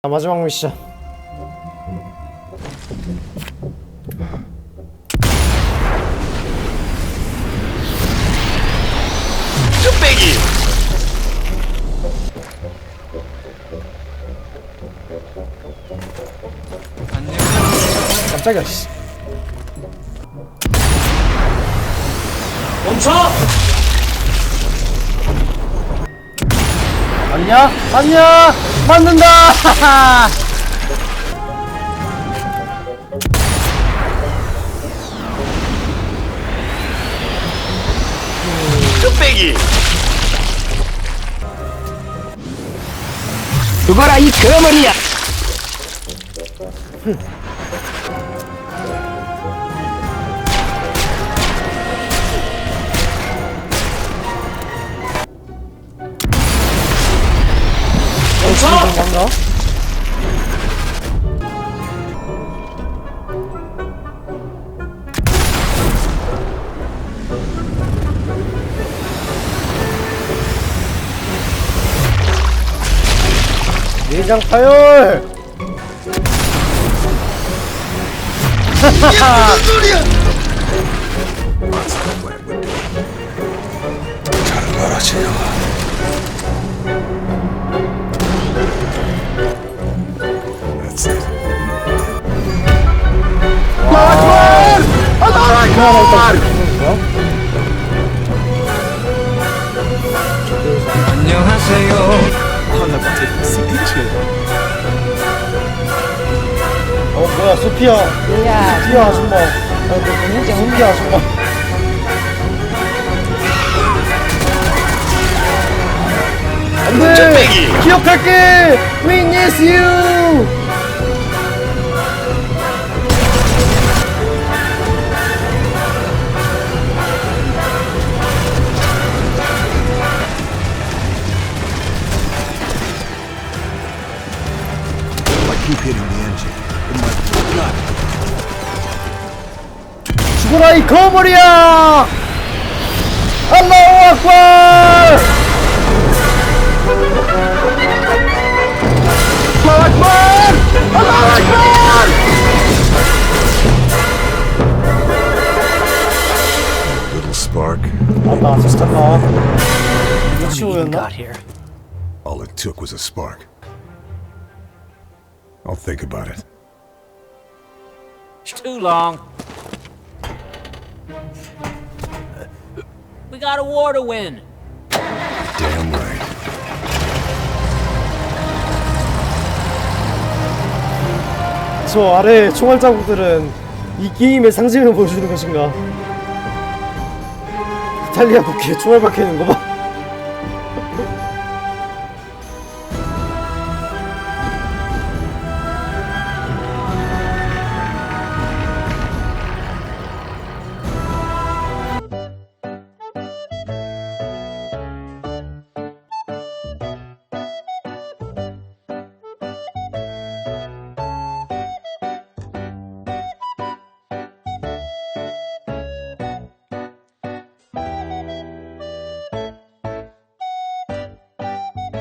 자, 마지막 미션. 뚝배기 깜짝이야, 씨. 멈춰 맞냐? 맞냐? 맞는다! 뚝배기 죽어라 이 거머리야 멈춰 뭔가? 내장 파열! 소 안녕하세요 어, 뭐야, 소피아. 소피아 아줌마. 아, 그, 진짜 소피아 아줌마. 안 돼! 뚝배기! 기억할게! We miss you! Hitting the engine. It might blow up. 죽어라, 이 거머리야! 알라후 악bar! 알라후 악bar! 알라후 악bar! Little spark. 맞다, 비슷하다. 이거 치오였나? got here All it took was a spark. I'll think about it. It's too long. We got a war to win. Damn right. 저 아래 총알 자국들은 이 게임의 상징을 보여주는 것인가? 이탈리아 국기에 총알 박혀 있는 거 봐.